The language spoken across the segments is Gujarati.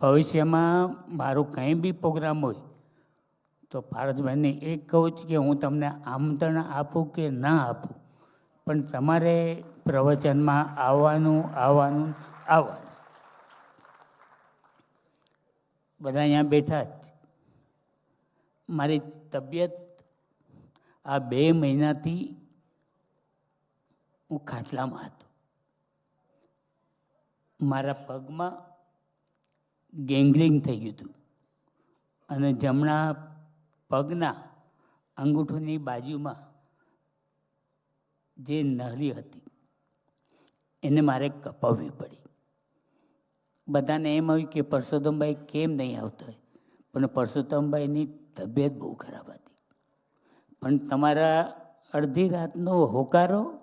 ભવિષ્યમાં મારું કંઈ બી પ્રોગ્રામ હોય, તો પારસભાઈને એક કહું છું કે હું તમને આમંત્રણ આપું કે ના આપું, પણ તમારે પ્રવચનમાં આવવાનું આવવાનું આવવાનું. બધા અહીંયા બેઠા જ. મારી તબિયત આ બે મહિનાથી હું ખાટલામાં હતો. મારા પગમાં ગેંગલિંગ થઈ ગયું હતું. અને જમણા પગના અંગૂઠોની બાજુમાં જે નળી હતી, એને મારે કપાવવી પડી. બધાને એમ આવ્યું કે પરસોત્તમભાઈ કેમ નહીં આવતા હોય? પણ પરસોત્તમભાઈની તબિયત બહુ ખરાબ હતી. પણ તમારા અડધી રાતનો હોકારો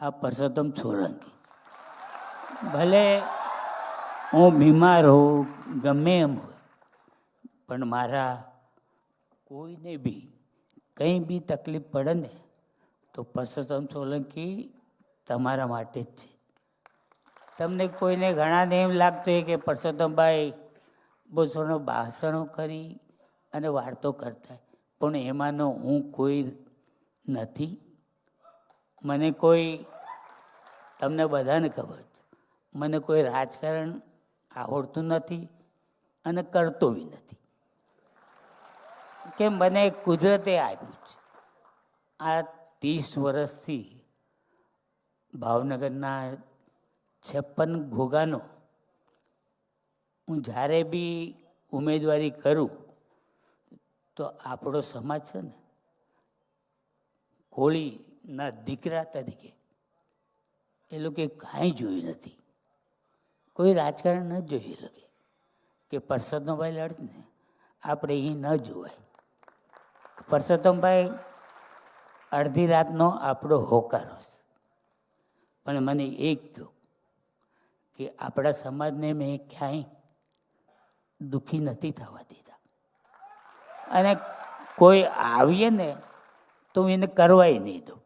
આ પરસોત્તમ સોલંકી ભલે હું બીમાર હોઉં, ગમે એમ હોય, પણ મારા કોઈને બી કંઈ બી તકલીફ પડે ને, તો પરસોત્તમ સોલંકી તમારા માટે જ છે. તમને કોઈને ઘણાને એમ લાગતું હોય કે પરસોત્તમભાઈ બસોનો ભાષણો કરી અને વાર્તો કરતા પણ એમાંનો હું કોઈ નથી. મને કોઈ, તમને બધાને ખબર છે, મને કોઈ રાજકારણ આવડતું નથી અને કરતો બી નથી. કે મને કુદરતે આપ્યું છે. આ ત્રીસ વર્ષથી ભાવનગરના છપ્પન ઘોગાનો હું જ્યારે બી ઉમેદવારી કરું, તો આપણો સમાજ છે ને કોળીના દીકરા તરીકે એ લોકોએ કાંઈ જોયું નથી. કોઈ રાજકારણ ન જોઈ લગે કે પરસોત્તમભાઈ લડત ને આપણે અહીં ન જોવાય. પરસોત્તમભાઈ અડધી રાતનો આપણો હોકારો છે. પણ મને એક કહો કે આપણા સમાજને મેં ક્યાંય દુઃખી નથી થવા દીધા. અને કોઈ આવીએ ને તો એને કરવાય નહીં દઉં.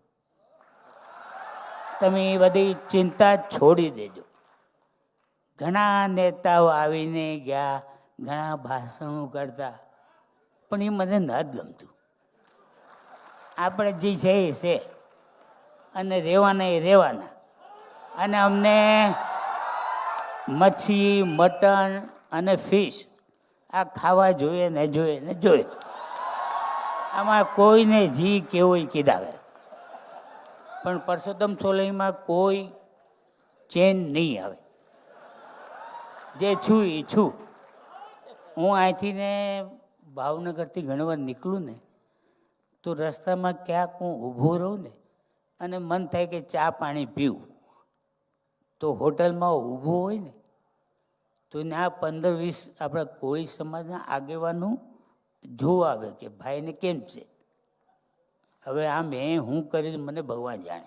તમે એ બધી ચિંતા છોડી દેજો. ઘણા નેતાઓ આવીને ગયા, ઘણા ભાષણો કરતા. પણ એ મને ન જ ગમતું. આપણે જે છે એ છે. અને રહેવાના એ રહેવાના. અને અમને મચ્છી, મટન અને ફિશ આ ખાવા જોઈએ ને જોઈએ ને જોઈએ. આમાં કોઈને જી કેવો કીધા કરે પણ પરસોત્તમ સોલંકીમાં કોઈ ચેન નહીં આવે. જે છું એ છું. હું અહીંથી ને ભાવનગરથી ઘણી વાર નીકળું ને, તો રસ્તામાં ક્યાંક હું ઊભો રહું ને, અને મન થાય કે ચા પાણી પીવું. તો હોટલમાં ઊભું હોય ને, તો ત્યાં પંદર વીસ આપણા કોળી સમાજના આગેવાનું જોવા આવે કે ભાઈને કેમ છે? હવે આ મેં હું કરીને મને ભગવાન જાણે.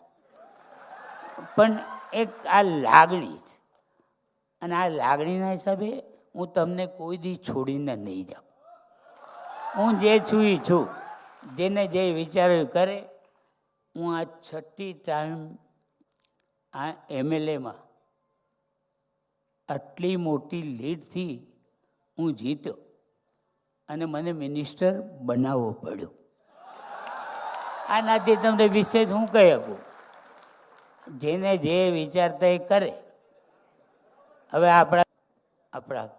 પણ એક આ લાગણી છે. અને આ લાગણીના હિસાબે હું તમને કોઈ દી છોડીને નહીં જાઉં. હું જે છું એ છું. જેને જે વિચાર્યું કરે. હું આ છઠ્ઠી ટાઈમ આ એમએલએમાં આટલી મોટી લીડથી હું જીત્યો અને મને મિનિસ્ટર બનાવવો પડ્યો. આનાથી તમને વિશેષ હું કહી શકું. જેને જે વિચારતા એ કરે. હવે આપણા આપણા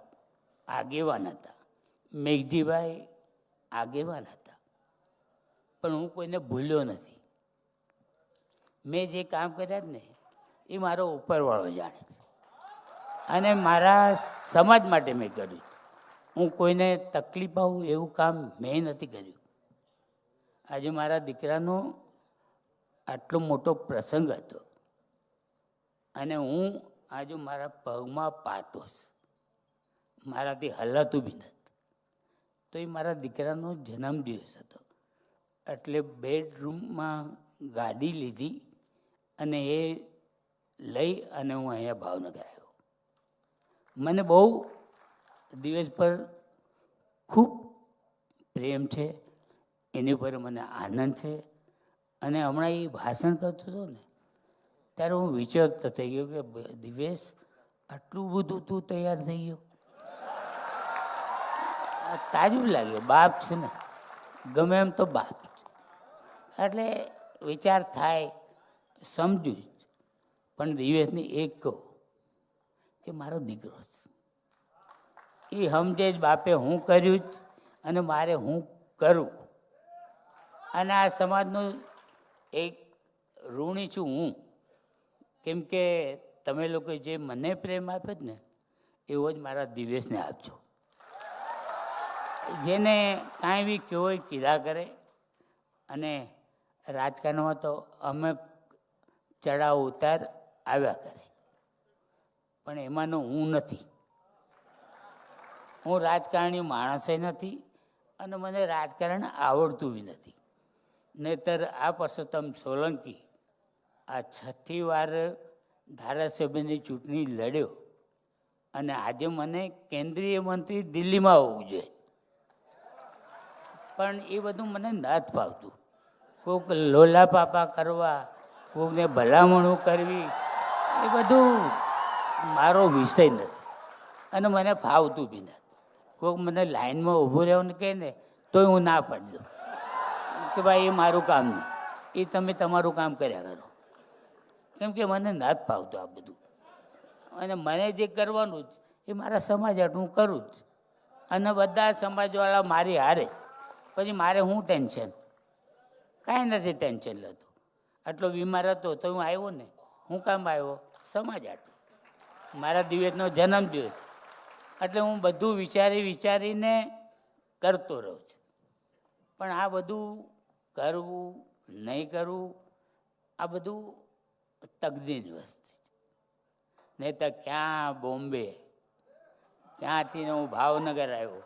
આગેવાન હતા. મેઘજીભાઈ આગેવાન હતા. પણ હું કોઈને ભૂલ્યો નથી. મેં જે કામ કર્યા જ ને, એ મારો ઉપરવાળો જાણે છે. અને મારા સમાજ માટે મેં કર્યું. હું કોઈને તકલીફ આવું એવું કામ મેં નથી કર્યું. આજે મારા દીકરાનો આટલો મોટો પ્રસંગ હતો. અને હું આજે મારા પગમાં પાટોસ મારાથી હલાતું બી નથી. તો એ મારા દીકરાનો જન્મદિવસ હતો. એટલે બેડરૂમમાં ગાડી લીધી અને એ લઈ અને હું અહીંયા ભાવનગર આવ્યો. મને બહુ દિવસ પર ખૂબ પ્રેમ છે, એની પર મને આનંદ છે અને હમણાં એ ભાષણ કરતો હતો ને ત્યારે હું વિચારતો થઈ ગયો કે દિવેશ આટલું બધું તું તૈયાર થઈ ગયો. તાજું લાગે બાપ છું ને. ગમે એમ તો બાપ છે. એટલે વિચાર થાય, સમજું જ. પણ દિવેશને એક કહું કે મારો દીકરો છે. એ સમજે જ બાપે હું કર્યું જ અને મારે હું કરું. અને આ સમાજનું એક ઋણી છું હું. કેમ કે તમે લોકો જે મને પ્રેમ આપ્યો ને, એવો જ મારા દિવેશને આપજો. જેને કાંઈ બી કેવો કીધા કરે. અને રાજકારણમાં તો અમે ચડાવ ઉતાર આવ્યા કરે. પણ એમાંનો હું નથી. હું રાજકારણી માણસે નથી અને મને રાજકારણ આવડતું બી નથી. નહીતર આ પરસોત્તમ સોલંકી આ છઠ્ઠી વાર ધારાસભ્યની ચૂંટણી લડ્યો અને આજે મને કેન્દ્રીય મંત્રી દિલ્હીમાં હોવું જોઈએ. પણ એ બધું મને નથી ફાવતું કોઈક લોલા પાપા કરવા કોઈકને ભલામણું કરવી, એ બધું મારો વિષય નથી. અને મને ફાવતું બી નથી. કોઈક મને લાઈનમાં ઊભું રહેવાનું કહે ને, તોય હું ના પડી દઉં. કે ભાઈ એ મારું કામ નહીં. એ તમે તમારું કામ કર્યા કરો. કેમ કે મને નથી ભાવતું આ બધું. અને મને જે કરવાનું જ, એ મારા સમાજ હાટુ હું કરું જ. અને બધા સમાજવાળા મારી હારે. પછી મારે હું ટેન્શન? કાંઈ નથી ટેન્શન લેતો. આટલો બીમાર હતો તો હું આવ્યો ને. હું કામ આવ્યો? સમાજ હાટુ મારા દિવસનો જન્મદિવસ. એટલે હું બધું વિચારી વિચારીને કરતો રહું છું. પણ આ બધું કરવું, નહીં કરવું, આ બધું તકદીરની વસ્તુ. નહીં તો ક્યાં બોમ્બે, ક્યાંથી હું ભાવનગર આવ્યો.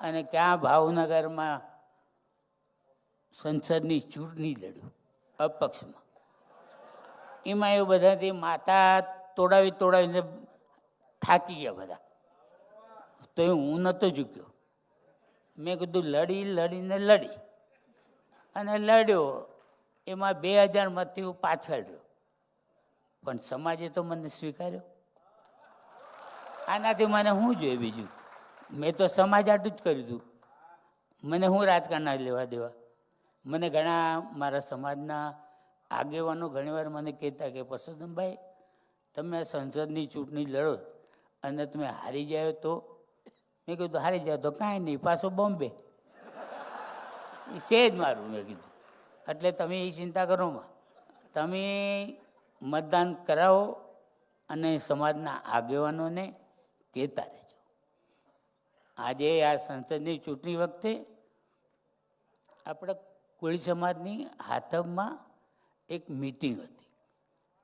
અને ક્યાં ભાવનગરમાં સંસદની ચૂંટણી લડ્યું, અપક્ષમાં. એમાં એવું બધાથી માતા તોડાવી તોડાવીને થાકી ગયા બધા. તો હું નહોતો ચૂક્યો મેં કીધું, લડી, લડીને લડી. અને લડ્યો. એમાં બે હજારમાંથી હું પાછળ રહ્યો. પણ સમાજે તો મને સ્વીકાર્યો. આનાથી મને શું જોઈએ બીજું? મેં તો સમાજ આટલું જ કર્યું હતું. મને હું રાજકારણના લેવા દેવા? મને ઘણા મારા સમાજના આગેવાનો ઘણીવાર મને કહેતા કે, પરસોત્તમભાઈ, તમે સંસદની ચૂંટણી લડો અને તમે હારી જાઓ તો? મેં કીધું, હારી જાઓ તો કાંઈ નહીં, પાછો બોમ્બે. એ છે જ મારું, મેં કીધું. એટલે તમે એ ચિંતા કરો તમે મતદાન કરાવો અને સમાજના આગેવાનોને કહેતા રહેજો. આજે આ સંસદની ચૂંટણી વખતે આપણે કોળી સમાજની હાથમમાં એક મિટિંગ હતી.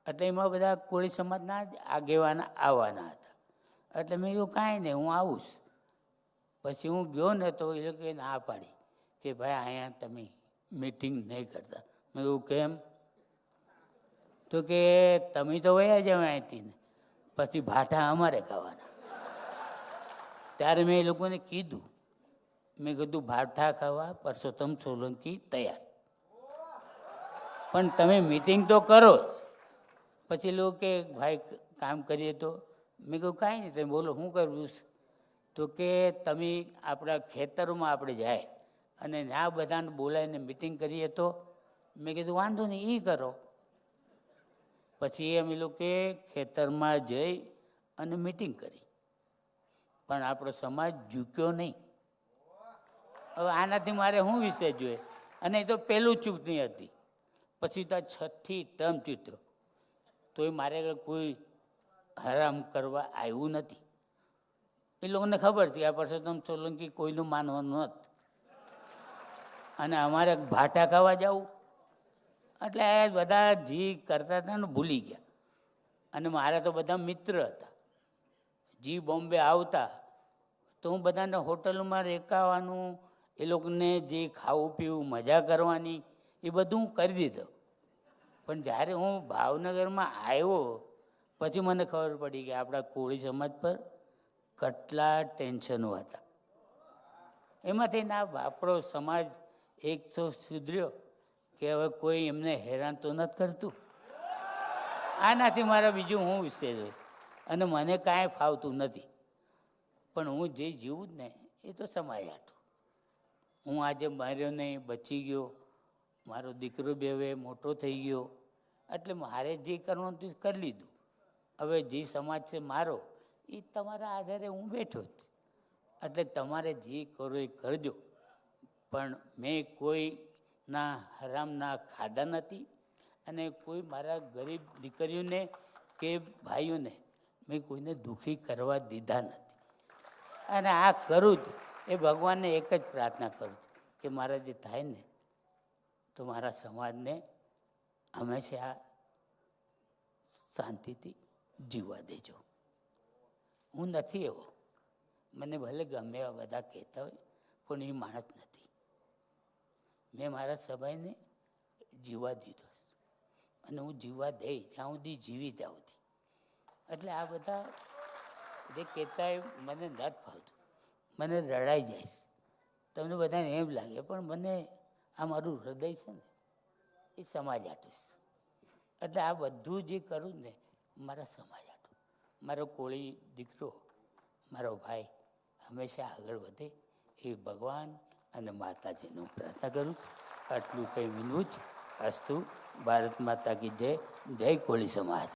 એટલે એમાં બધા કોળી સમાજના જ આગેવાન આવવાના હતા. એટલે મેં કહ્યું કાંઈ નહીં, હું આવીશ પછી હું ગયો ને તો એ લોકોએ ના પાડી કે, ભાઈ, અહીંયા તમે મિટિંગ નહીં કરતા. મેં એવું કેમ? તો કે, તમે તો વયા જાવ અહીંથી ને. પછી ભાઠા અમારે ખાવાના. ત્યારે મેં એ લોકોને કીધું. મેં કીધું, ભાઠા ખાવા, પરસોત્તમ સોલંકી તૈયાર. પણ તમે મિટિંગ તો કરો જ. પછી લોકો કે, ભાઈ, કામ કરીએ તો. મેં કહ્યું કાંઈ નહીં, તમે બોલો શું કરવું તો કે, તમે આપણા ખેતરોમાં આપણે જાય અને ના બધાને બોલાવીને મિટિંગ કરીએ તો. મેં કીધું, વાંધો નહીં એ કરો. પછી અમે લોકોએ ખેતરમાં જઈ અને મિટિંગ કરી. પણ આપણો સમાજ ઝૂક્યો નહીં. હવે આનાથી મારે શું વિષય જોઈએ? અને એ તો પહેલું ચૂંટણી હતી. પછી તો છઠ્ઠી ટર્મ ચૂંટ્યો. તોય મારે કોઈ હરામ કરવા આવ્યું નથી. એ લોકોને ખબર હતી, આ પરસોત્તમ સોલંકી કોઈનું માનવાનું નથી અને અમારે ભાટા ખાવા જવું. એટલે બધા જી કરતા હતા ને ભૂલી ગયા. અને મારા તો બધા મિત્ર હતા. જી બોમ્બે આવતા, તો હું બધાને હોટલમાં રેકાવાનું, એ લોકોને જે ખાવું પીવું, મજા કરવાની, એ બધું હું કરી દીધો. પણ જ્યારે હું ભાવનગરમાં આવ્યો, પછી મને ખબર પડી કે આપણા કોળી સમાજ પર કેટલા ટેન્શનો હતા. એમાંથી ના આપણો સમાજ એક તો સુધર્યો. કે હવે કોઈ એમને હેરાન તો નથી કરતું? આનાથી મારા બીજું હું વિશે છે અને મને કાંઈ ફાવતું નથી. પણ હું જે જીવું જ ને, એ તો સમાય હતું હું આજે માર્યો નહીં, બચી ગયો. મારો દીકરો બે હવે મોટો થઈ ગયો. એટલે મારે જે કરવાનું એ કરી લીધું. હવે જે સમાજ છે મારો, એ તમારા આધારે હું બેઠો જ. એટલે તમારે જે કરો એ કરજો. પણ મેં કોઈના હરામના ખાધા નથી અને કોઈ મારા ગરીબ દીકરીઓને કે ભાઈઓને મેં કોઈને દુઃખી કરવા દીધા નથી. અને આ કરું જ, એ ભગવાનને એક જ પ્રાર્થના કરું છું કે મારા જે થાય ને તો મારા સમાજને હંમેશા શાંતિથી જીવવા દેજો. હું નથી એવો. મને ભલે ગમે એવા બધા કહેતા હોય, પણ એ માણસ નથી. મેં મારા સમયને જીવવા દીધો અને હું જીવવા દઈ, જ્યાં સુધી જીવી ત્યાં સુધી. એટલે આ બધા જે કહેતા એ મને નથી ફાવતું. મને રડાઈ જાય તમને બધાને એમ લાગે, પણ મને આ મારું હૃદય છે ને, એ સમાજ આટું એટલે આ બધું જે કરું ને, મારા સમાજ આટું મારો કોળી દીકરો, મારો ભાઈ હંમેશા આગળ વધે એ ભગવાન અને માતાજીનું પ્રાર્થના કરું. આટલું કંઈ વિનવું જ અસ્તુ, ભારત માતા કી જય જય કોળી સમાજ